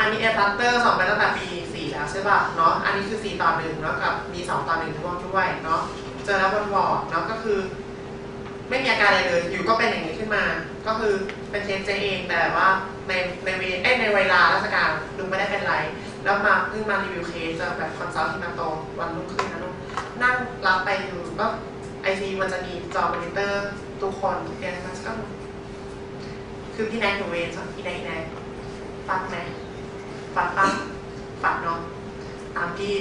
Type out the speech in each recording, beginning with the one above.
อันนี้แอร์พัตเตอร์สอนไปตั้งแต่ปีสี่แล้วใช่ป่ะเนาะอันนี้คือสี่ต่อหนึ่งแล้วกับมีสองต่อหนึ่งร่วมด้วยเนาะเจอแล้วบนวอร์ดเนาะก็คือ ไม่มีอาการอะไรเลยอยู่ก็เป็นอย่างนี้ขึ้นมา ก็คือเป็นเทสเจเองแต่ว่าในในเวเอ้ในเวลาราชการลุงไม่ได้เป็นไร แล้วมาเพิ่งมารีวิวเคสจะแบบคอนซัลท์ที่มาโตวันรุ่งขึ้นนะลูกนั่งรับไปอยู่ก็ไอซีมันจะมีจอมอนิเตอร์ทุกคนทุกเดือนมันก็คือพี่แนทอยู่เวรสอนพี่แนทพี่แนทฟัดไหม ฟัดปั๊บฟัดเนาะตามพี่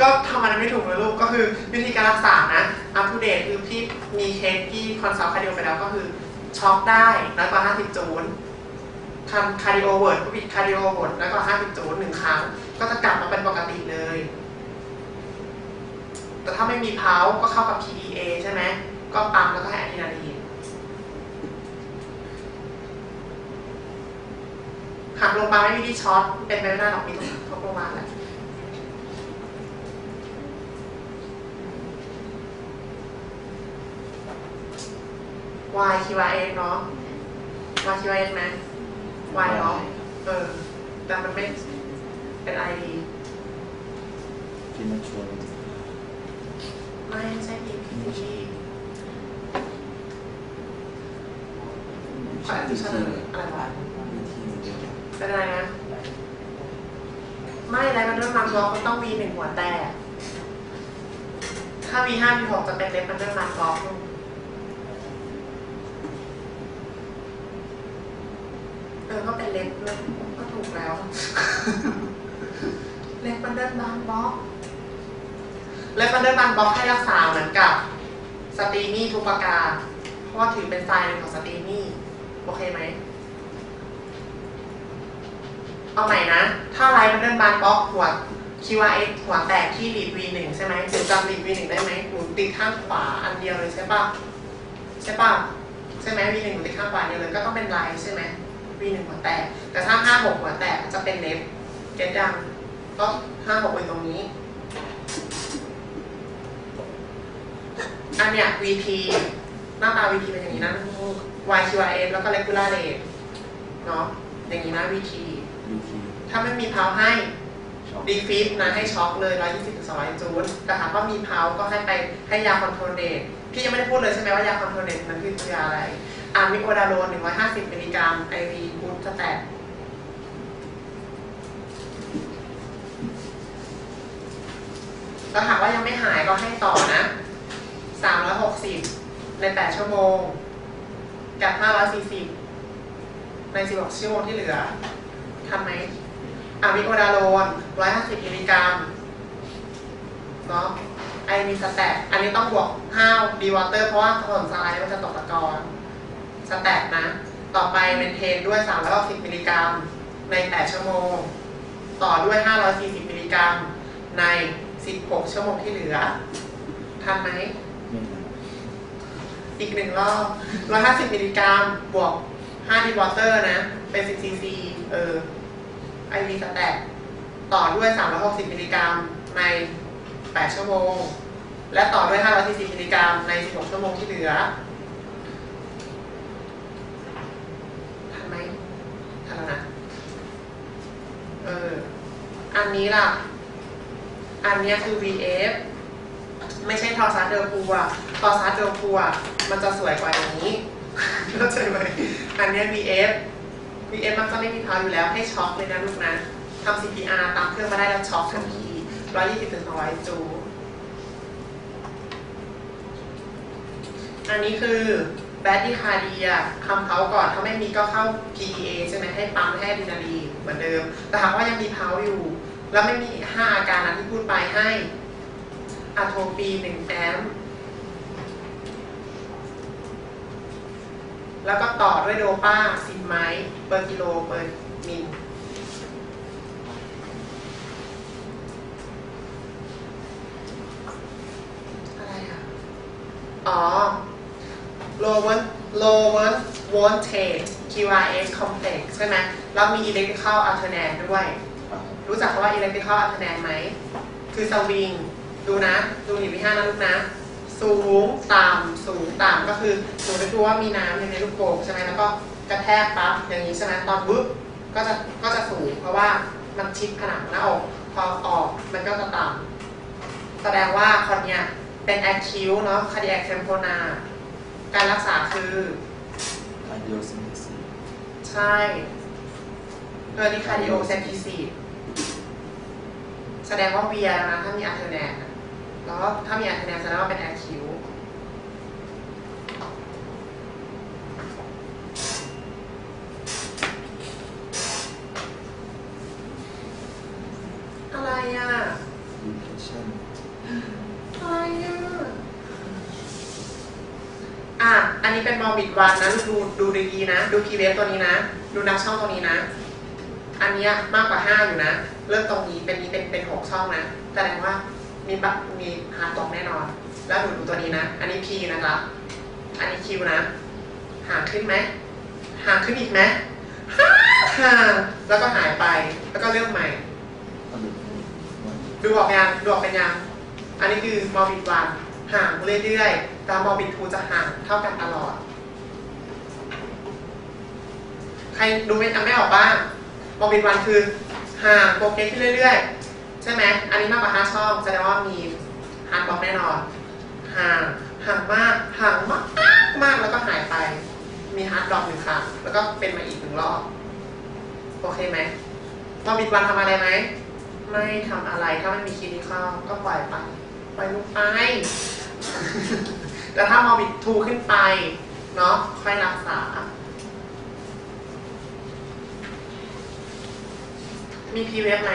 ก็ทำอะไรไม่ถูกเลยลูก ก็คือวิธีการรักษานะ อัปเดตคือพี่มีเคสที่คอนซัลท์คาร์ดิโอไปแล้วก็คือ ช็อกได้น้อยกว่า 50 จูลทำคาร์ดิโอเวิร์ดผู้ผิดคาร์ดิโอเวิร์ดน้อยกว่า50 จูลหนึ่งครั้ง ก็จะกลับมาเป็นปกติเลย แต่ถ้าไม่มีเพาก็เข้ากับ PDA ใช่ไหม ก็ปั๊มแล้วก็ให้อะดรีนาลีน หากโรงพยาบาลไม่มีที่ช็อตเป็นไปไม่ได้หรอกมีทุกโรงพยาบาลแหละ Y Q R X เนาะ Y Q R X ไหม Y เนาะเออ แต่มันไม่เป็น I D ที่มาชวนไม่ใช่ P P ขออนุญาตอะไรวะวิธีมัน เดียวกันเป็นอะไรนะไม่ไรมันเรื่องมันบล็อกมันต้อง V หนึ่งหัวแตกถ้า V ห้า V หกจะเป็นเล็บมันเรื่องมันบล็อกเออก็เป็นเล็บเล็บก็ถูกแล้ว เล็บมันเดินบางบล็อกเล็บมันเดินบางบล็อกให้รักษาเหมือนกับสตรีมี่ทุกประการ เพราะว่าถือเป็นไซน์หนึ่งของสตรีมี่ โอเคไหม เอาใหม่นะ ถ้าไลฟ์มันเดินบานบล็อกหัว QRX หัวแตกที่ลีด V1 ใช่ไหมหนูจำลีด V1 ได้ไหมหนูติดข้างขวาอันเดียวเลยใช่ป่ะใช่ป่ะใช่ไหม V1 หนูติดข้างขวาเดียวเลยก็ต้องเป็นไลฟ์ใช่ไหม V1 หัวแตก แต่ถ้า56หัวแตกจะเป็นเล็บเก็ตยังก็56เป็นตรงนี้อันเนี้ย VP หน้าตา VP เป็นอย่างนี้นะ YQRS แล้วก็ regular rate เนาะอย่างนี้นะ VT ถ้าไม่มีเพาให้ดีฟิตนะให้ช็อกเลย120ถึง200จูลแต่หากว่ามีเพาก็ให้ไปให้ยาคอนโทรเดตพี่ยังไม่ได้พูดเลยใช่ไหมว่ายาคอนโทรเดตมันคือยาอะไรอามิโอดาโลน150มิลลิกรัมไอวีบูสแตทแล้วหากว่ายังไม่หายก็ให้ต่อนะ 360 ใน 8 ชั่วโมง กับ 540 ใน 16 ชั่วโมงที่เหลือทำไหม อะมิโอดาโลน150มิลลิกรัมเนาะไอมีสแตทอันนี้ต้องบวกห้าวดีวอเตอร์เพราะว่าผลสไลด์มันจะตกตะกอนสแตทนะ ต่อไปเมนเทนด้วย 360 มิลลิกรัม ใน 8 ชั่วโมง ต่อด้วย 540 มิลลิกรัม ใน 16 ชั่วโมงที่เหลือ ทันไหมไม่นานอีกหนึ่งรอบ 150 มิลลิกรัม บวก 5 ดีวอเตอร์นะ เป็น 10ซีซีเออ ไอวีสแตทต่อด้วย 360 มิลลิกรัมใน 8 ชั่วโมง และต่อด้วย 540 มิลลิกรัมใน 16 ชั่วโมงที่เหลือ ทันไหมทันแล้วนะ เออ อันนี้ล่ะ อันเนี้ยคือ VF ไม่ใช่ทอซัสเดลพัวทอซัสเดลพัว มันจะสวยกว่าอย่างนี้เข้าใจไหมอันเนี้ย VF VF มันจะไม่มีพาวอยู่แล้วให้ช็อคเลยนะลูกนะทำ CPR ตามเครื่องมาได้แล้วช็อคทันที120ถึง200จูอันนี้คือแบดดี้คาเดียทำเขาก่อนถ้าไม่มีก็เข้า PDA ใช่ไหมให้ปั๊มให้ดรีนาลีเหมือนเดิม แต่หากว่ายังมีเพาอยู่ แล้วไม่มี 5 อาการนั้นที่พูดไปให้อะโทปี1แอมป์ แล้วก็ต่อด้วยโดป้า10ไมล์เปอร์กิโลเปอร์มิลอะไรอะ อ๋อ lower lower voltage QRS complex ใช่ไหมแล้วมี electrical alternate ด้วย รู้จักคำว่า electrical alternate ไหม คือสวิง ดูนะ ดูหนีวิห้านะลูกนะ สูงต่ำสูงต่ำก็คือหนูจะดูว่ามีน้ำอยู่ในลูกโป่งใช่ไหมแล้วก็กระแทกปั๊บอย่างนี้ใช่ไหมตอนบึ๊บก็ก็จะก็จะสูง เพราะว่ามันชิดผนังหน้าอกพอออกมันก็จะต่ำแสดงว่าคนเนี้ยเป็นแอคคิวเนาะคาร์ดิแอคเทมโพนาการรักษาคือคาร์ดิโอซินเทซิสใช่เออนี่คาร์ดิโอเซนติซีแสดงว่าเวียนะถ้ามีอาร์เทอร์แนนอะ แล้วถ้ามีอาร์เทอร์แนนแสดงว่าเป็นแอคคิวอะไรอะอะไรอะ อะ อันนี้เป็นมอบิดวันนะ ดูดูดีๆนะ ดูพีเวฟตัวนี้นะ ดูนักช่องตัวนี้นะ อันเนี้ยมากกว่าห้าอยู่นะ เริ่มตรงนี้เป็นนี้เป็นเป็นหกช่องนะ แสดงว่า มีบัมีหาตรงแน่นอน แล้วดูดูตัวนี้นะ อันนี้พีนะคะอันนี้คิวนะ หางขึ้นไหม หางขึ้นอีกไหมห่าแล้วก็หายไป แล้วก็เริ่มใหม่ดูวันดูออกยังดูออกเป็นยัง อันนี้คือมอบิดวันห่างเรื่อยๆ แต่มอบิดทูจะห่างเท่ากันตลอด ใครดูไม่ทำไม่ออกบ้างมอบิดวันคือห่างโปรเกรสขึ้นเรื่อยๆ ใช่ไหมอันนี้มากกว่า5ช่องแสดงว่ามีฮาร์ดบล็อกแน่นอนห่างห่างมากห่างมากมากแล้วก็หายไป มีฮาร์ดบล็อกหนึ่งครั้งแล้วก็เป็นมาอีกหนึ่งรอบโอเคไหมมอบิดวันทำอะไรไหมไม่ทำอะไรถ้าไม่มีคลินิคอลก็ปล่อยไปปล่อยลูกไปแล้วถ้ามอบิดทูขึ้นไปเนาะค่อยรักษา มีพีเวฟไหม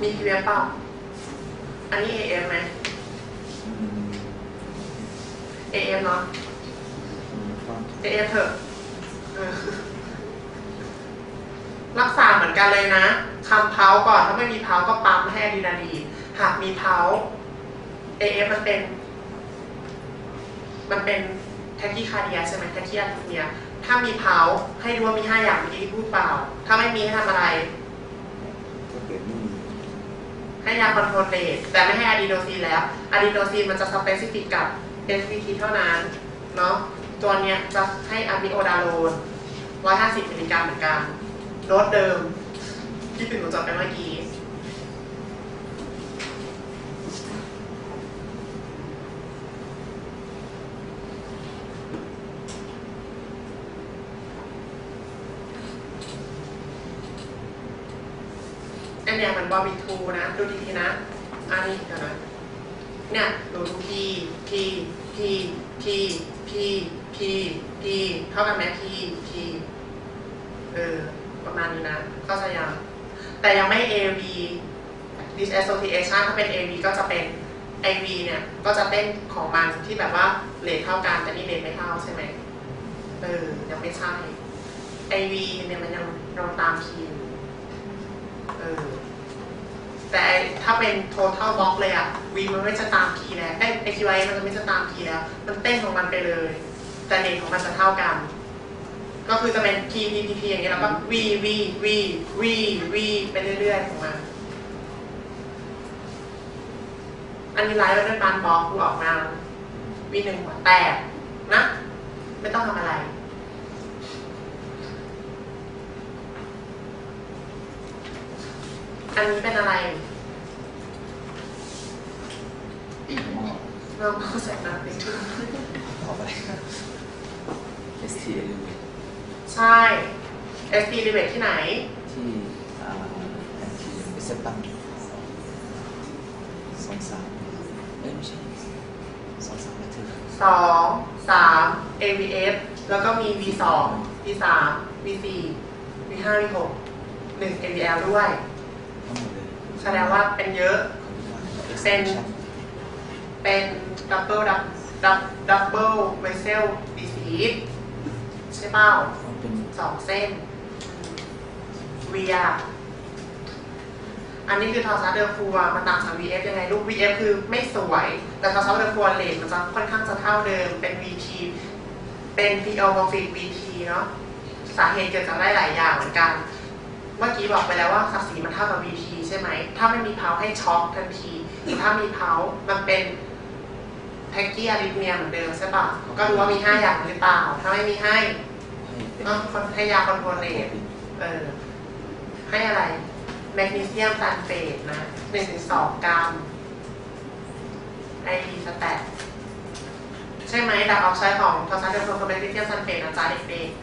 มีพีเวฟเปล่าอันนี้ AM ไหมอืม AM เนาะอืมฟัง AM เถอะรักษาเหมือนกันเลยนะทำเพาก่อนถ้าไม่มีเพาก็ปั๊มให้อะดรีนาลีนหากมีเพา AF มันเป็น มันเป็นแทคกี้คาเดียใช่ไหมแทคกี้อาร์เนียถ้ามีเพาให้ดูว่ามีห้าอย่างที่พูดเปล่า ถ้าไม่มีให้ทำอะไร ให้ยาคอนโทรลเลตแต่ไม่ให้อะดีโนซีนแล้วอะดีโนซีนมันจะสเปซิฟิกกับ SVT เท่านั้นเนาะตัวเนี้ยจะให้อะมิโอดาโลน150มิลลิกรัมเหมือนกันโดสเดิมที่เป็นหนูจดไปเมื่อกี้ อันเนี้ยมันบอบิทูนะ ดูดีๆนะ อันนี้เดี๋ยวนะ เนี่ยดูดูพีพีพีพีพีพีพีเท่ากันไหมพีพีเออ ประมาณนี้นะก็จะยัง แต่ยังไม่ AV disassociation ถ้าเป็น AV ก็จะเป็น IV เนี่ย ก็จะเต้นของมันที่แบบว่าเลทเท่ากัน แต่นี่เลทไม่เท่าใช่ไหมเออ ยังไม่ใช่ IV เนี่ยมันยังเราตามคีย์อยู่เออ แต่ถ้าเป็น total block เลยอะ V มันไม่จะตามคีย์แล้วไอ้ AQI มันจะไม่จะตามคีย์แล้ว มันเต้นของมันไปเลย แต่เลทของมันจะเท่ากัน ก็คือจะเป็น P P P P อย่างเงี้ยแล้วก็ V V V V V ไปเรื่อยๆของมันอันนี้ไลฟ์ไว้ด้วยบานบล็อกดูออกมา V หนึ่งหัวแตกนะ ไม่ต้องทำอะไร อันนี้เป็นอะไรหม้อเราเอาใส่น้ำไปทุกขอไป ST เอลิเวใช่ S P รีเวทที่ไหน ที่อ่าแอนทีเอเซตัมสองสามเอ้ยไม่ใช่สองสามนาทีสองสาม AVF แล้วก็มี V สอง V สาม V สี่ V ห้า V หกหนึ่ง AVL ด้วยทั้งหมดเลย แสดงว่าเป็นเยอะเป็นเป็น double dou- dou- double vessel disease ใช่เปล่าสองเส้น VR อันนี้คือทอร์ซัสเดอร์ฟัวมันต่างจาก VF ยังไงลูก VF คือไม่สวย แต่ทอร์ซัสเดอร์ฟัวเลทมันจะค่อนข้างจะเท่าเดิมเป็น VT เป็น PO m o r p h i c VT เนาะสาเหตุเกิดจากหลายๆอย่างเหมือนกัน มื่อกี้บอกไปแล้วว่าศักดิ์ศรีมันเท่ากับ VT ใช่ไหม ถ้าไม่มีเพาให้ช็อกทันทีแต่ถ้ามีเพามันเป็นแพ็กกี้อาริทเมียเหมือนเดิมใช่ปะก็ดูว่ามี 5 อย่างหรือเปล่า ถ้าไม่มีให้ให้เป็คนให้ยาคอนโทรลเลทเออ ให้อะไรแมกนีเซียมซัลเฟตนะหนึ่งถึงสองกรัมไอดีสแตทใช่ไหมดักออกไซด์ของทอร์ซันเดอร์โพรแมกนีเซียมซัลเฟตนะจ๊ะเด็กๆ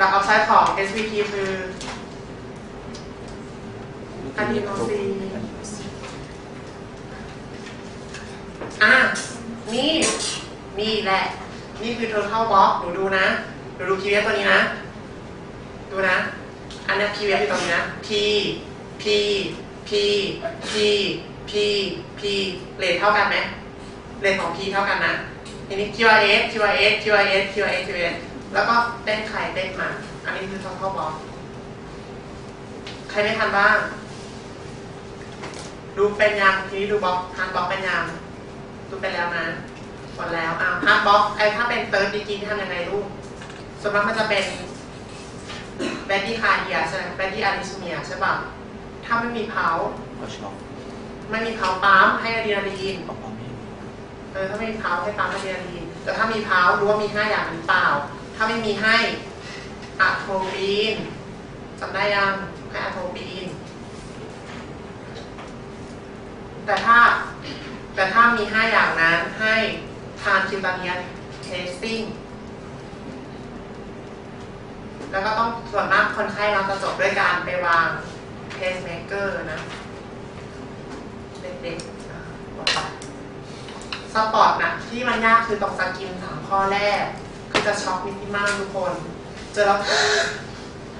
ดักออกไซด์ของ SVP คืออะดรีโนซีนอะ นี่ นี่แหละ นี่คือ total box หนูดูนะหนูดูคีย์เวิร์ดตัวนี้นะ ดูนะ อันนี้คีย์เวิร์ดอยู่ตรงนี้นะ P P P P P P เลทเท่ากันไหมเลทของ P เท่ากันนะทีนี้ QRS QRS QRS QRS QRS แล้วก็เต้นไข่เต้นมาอันนี้คือ total box ใครไม่ทันบ้าง ดูเป็นยังทีนี้ดูบล็อกฮาร์ดบล็อกเป็นยังดูเป็นแล้วนะหมดแล้วอ่าฮาร์ดบล็อกไอ้ถ้าเป็นเติร์ดดีกรีที่ทำยังไงลูกส่วนมากมันจะเป็นแบดดี้คาเดียใช่ไหมแบดดี้อาริสเมียใช่ป่ะถ้าไม่มีเพาก็ช็อกไม่มีเพาปั๊มให้อะดรีนาลีนออกมาไม่มีเออถ้าไม่มีเพาให้ปั๊มอะดรีนาลีนแต่ถ้ามีเพารู้ว่ามีห้าอย่างหรือเปล่า ถ้าไม่มีให้อะโทปีนจำได้ยังให้อะโทปีน แต่ถ้าแต่ถ้ามีห้าอย่างนั้นให้ทานคิวตาเนียเทสติ้งแล้วก็ต้องส่วนมากคนไข้เราจะจบด้วยการไปวางเพสเมเกอร์นะเด็กๆสปอร์ตนะที่มันยากคือตรงสกินสามข้อแรก จะช็อกมินิมัลทุกคน เจอแล้ว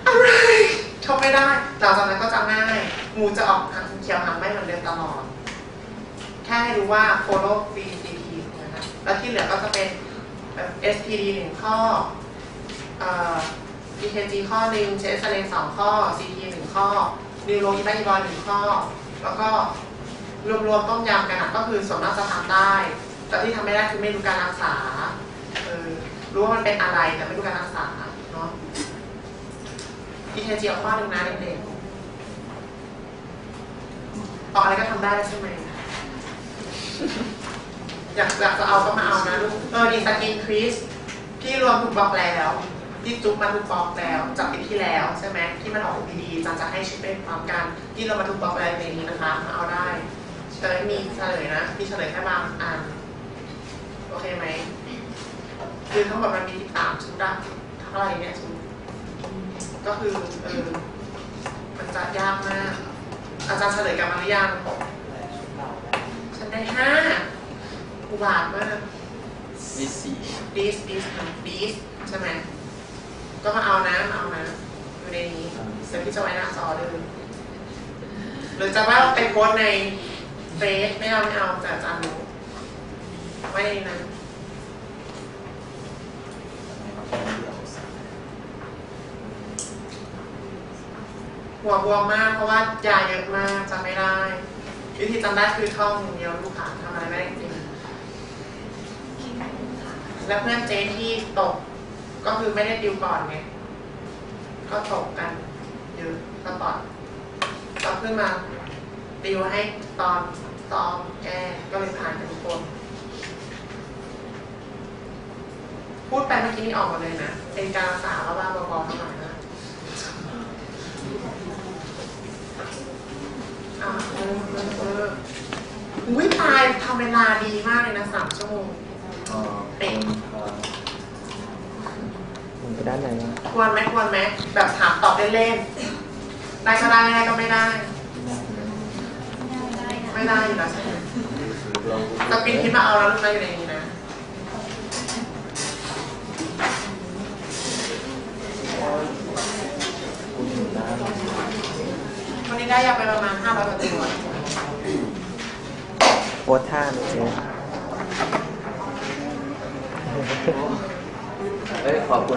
อะไรช็อกไม่ได้หลังจากนั้นก็จะง่าย งูจะออกหางเขียวหางไม่เหมือนเดิมตลอด แค่ให้รู้ว่า follow BCT นะคะแล้วที่เหลือก็จะเป็น SPD หนึ่งข้อเอ่อ EKG ข้อหนึ่งเชสเซเลนสองข้อ CT หนึ่งข้อนิวโรอีบาอีบอลหนึ่งข้อ แล้วก็รวมๆต้มยำกันอะก็คือส่วนมากจะทำได้ แต่ที่ทำไม่ได้คือไม่รู้การรักษา รู้ว่ามันเป็นอะไรแต่ไม่รู้การรักษาเนาะ EKG เอาข้อหนึ่งนะเด็กๆอออะไรก็ทำได้ใช่ไหมอยากอยากจะเอาก็มาเอานะลูกเออดีสกินคริสพี่รวมทุกบล็อกแล้วพี่จุ๊บมาทุกบล็อกแล้วจากปีที่แล้วใช่ไหมที่มันออกดีๆจันจะให้ชิปเป็นพร้อมกันที่เรามาทุกบล็อกแล้วในนี้นะคะมาเอาได้จะไม่มีเฉลยนะมีเฉลยแค่บางอัน คือทั้งหมดมันมีสามชุดอะเท่าไรเนี่ยชุดก็คือเออมันจะยากมาก อาจารย์เฉลยกับมาหรือยังฉันได้ห้าอุบาทมากมีสี่ดิสดิสดิสใช่ไหมก็มาเอานะมาเอานะอยู่ในนี้เดี๋ยวพี่จะไว้หน้าจอเลยหรือจะว่าไปโพสในเฟซไม่เอาไม่เอาแต่อาจารย์รู้ไว้ในนั้น ทำไมเราต้องเลือกสาย หัวบวมมากเพราะว่ายาเยอะมากจำไม่ได้ วิธีจำได้คือท่องอย่างเดียวลูกขาทำอะไรไม่ได้จริงและเพื่อนเจ๊ที่ตกก็คือไม่ได้ดิวก่อนไงก็ตกกันเยอะสปอร์ตเราเพิ่งมาดิวให้ตอนซ้อมแก้ก็เลยผ่านกันทุกคน พูดไปเมื่อกี้นี่ออกหมาเลยนะ เป็นการรักษาว่าบ้าบอๆทั้งหลายนะ อ่าเออเออเอออุ้ยตายทำเวลาดีมากเลยนะสามชั่วโมงเอ่อเป็นเอ่อมันไปด้านไหนวะควรไหมควรไหมแบบถามตอบเล่นๆได้ก็ได้ไม่ได้ก็ไม่ได้ ไม่ได้อยู่แล้วใช่ไหมเราสปินคิดมาเอาแล้วลูกนะอยู่ในนี้นะคุณอยู่นะ วั นนี้ได้ยาไปประมาณ500กว่าตัวโพสท่าไหมเจ๊เอ้ยขอบคุณ